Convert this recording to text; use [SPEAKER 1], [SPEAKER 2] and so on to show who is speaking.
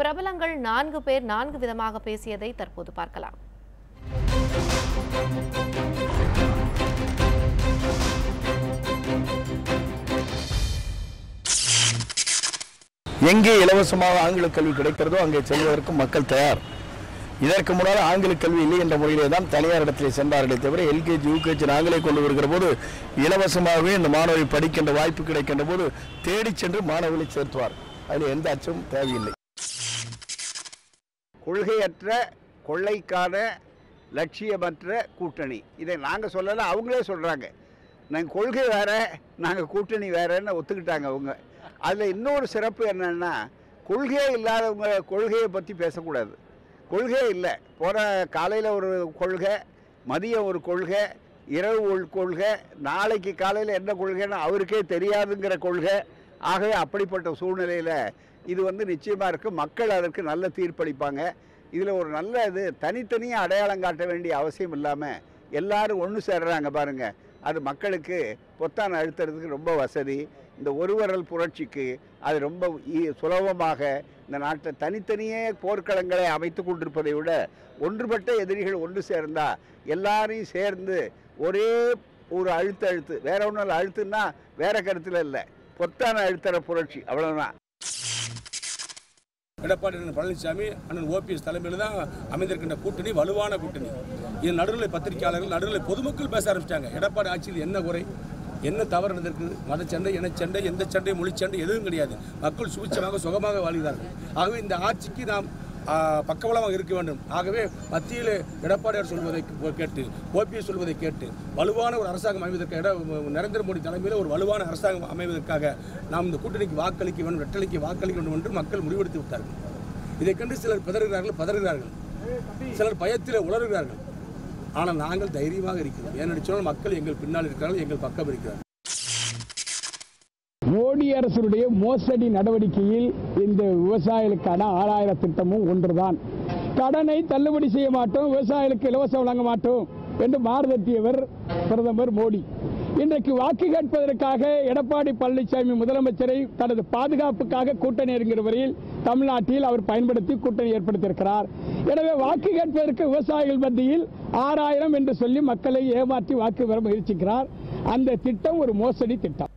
[SPEAKER 1] பிரபலங்கள் நான்கு பேர் நான்கு விதமாக பேசியதை தற்போது பார்க்கலாம்.
[SPEAKER 2] எங்கே இலவசமாக ஆங்கில கல்வி கிடைக்கிறதோ அங்கே செல்வதற்கு மக்கள் தயார். இதற்கு முன்னால் ஆங்கில கல்வி இல்லை என்ற முறையிலே தான் தனியார் இடத்திலே சென்றார்களே தவிர எல்கேஜி யூகேஜி நாங்களே கொண்டு வருகிற போது இலவசமாகவே இந்த மாணவரை படிக்கின்ற வாய்ப்பு கிடைக்கின்ற போது தேடிச் சென்று மாணவர்களை சேர்த்துவார். அதில் எந்த அச்சமும் தேவையில்லை.
[SPEAKER 3] கொள்கையற்ற கொள்ளைக்கான லட்சியமற்ற கூட்டணி. இதை நாங்கள் சொல்லலை அவங்களே சொல்கிறாங்க நாங்கள் கொள்கை வேறு நாங்கள் கூட்டணி வேறுன்னு ஒத்துக்கிட்டாங்க அவங்க. அதில் இன்னொரு சிறப்பு என்னென்னா கொள்கையே இல்லாதவங்க கொள்கையை பற்றி பேசக்கூடாது. கொள்கையே இல்லை. போகிற காலையில் ஒரு கொள்கை மதியம் ஒரு கொள்கை இரவு ஒரு கொள்கை நாளைக்கு காலையில் என்ன கொள்கைன்னு அவருக்கே தெரியாதுங்கிற கொள்கை ஆகவே அப்படிப்பட்ட சூழ்நிலையில் இது வந்து நிச்சயமாக இருக்குது மக்கள் அதற்கு நல்ல தீர்ப்பளிப்பாங்க. இதில் ஒரு நல்ல இது தனித்தனியாக அடையாளம் காட்ட வேண்டிய அவசியம் இல்லாமல் எல்லாரும் ஒன்று சேர்றாங்க பாருங்கள் அது மக்களுக்கு பொத்தான் அழுத்துறதுக்கு ரொம்ப வசதி. இந்த ஒருவரல் புரட்சிக்கு அது ரொம்ப ஈ- சுலபமாக இந்த நாட்டை தனித்தனியே போர்க்களங்களை அமைத்து கொண்டிருப்பதை விட ஒன்றுபட்ட எதிரிகள் ஒன்று சேர்ந்தா எல்லாரையும் சேர்ந்து ஒரே ஒரு அழுத்து அழுத்து வேற ஒன்றும் அழுத்துன்னா வேற கருத்தில் இல்லை. பொத்தான அழுத்தர புரட்சி. அவ்வளவுதான்.
[SPEAKER 4] எடப்பாடி பழனிசாமி அண்ணன் ஓபிஎஸ் தலைமையில் தான் அமைந்திருக்கின்ற கூட்டணி வலுவான கூட்டணி. இது நடுநிலை பத்திரிகையாளர்கள் நடுநிலை பொதுமக்கள் பேச ஆரம்பிச்சிட்டாங்க எடப்பாடி ஆட்சியில் என்ன குறை? என்ன தவறு நடந்திருக்குது மதச்சண்டை இனச்சண்டை எந்த சண்டை மொழிச்சண்டை எதுவும் கிடையாது. மக்கள் சுபிச்சமாக சுகமாக வாழ்கிறார்கள். ஆகவே இந்த ஆட்சிக்கு நாம் பக்கபலமாக இருக்க வேண்டும். ஆகவே மத்தியில் எடப்பாடியார் சொல்வதை கேட்டு ஓபிஎஸ் சொல்வதை கேட்டு வலுவான ஒரு அரசாங்கம் அமைவதற்கு நரேந்திர மோடி தலைமையில் ஒரு வலுவான அரசாங்கம் அமைவதற்காக நாம் இந்த கூட்டணிக்கு வாக்களிக்க வேண்டும் வெற்றலைக்கு வாக்களிக்க வேண்டும் என்று மக்கள் முடிவெடுத்து விட்டார்கள். இதைக் கண்டு சிலர் பிதறுகிறார்கள் பதறுகிறார்கள். சிலர் பயத்தில் உளறுகிறார்கள். ஆனால் நாங்கள் தைரியமாக இருக்கிறோம். ஏன்னு சொன்னால் மக்கள் எங்கள் பின்னால் இருக்கிறார்கள் எங்கள் பக்கம் இருக்கிறார்கள்.
[SPEAKER 5] மோடி அரசுடைய மோசடி நடவடிக்கையில் இந்த விவசாயிகளுக்கான ஆறாயிரம் திட்டமும் ஒன்றுதான். கடனை தள்ளுபடி செய்ய மாட்டோம் விவசாயிகளுக்கு இலவசம் வழங்க மாட்டோம் என்று மாறுதட்டியவர் பிரதமர் மோடி. இன்றைக்கு வாக்கு கேட்பதற்காக எடப்பாடி பழனிசாமி முதலமைச்சரை தனது பாதுகாப்புக்காக கூட்டணி என்கிற வரையில் தமிழ்நாட்டில் அவர் பயன்படுத்தி கூட்டணி ஏற்படுத்தியிருக்கிறார். எனவே வாக்கு கேட்பதற்கு விவசாயிகள் மத்தியில் ஆறாயிரம் என்று சொல்லி மக்களை ஏமாற்றி வாக்கு பெற முயற்சிக்கிறார். அந்த திட்டம் ஒரு மோசடி திட்டம்.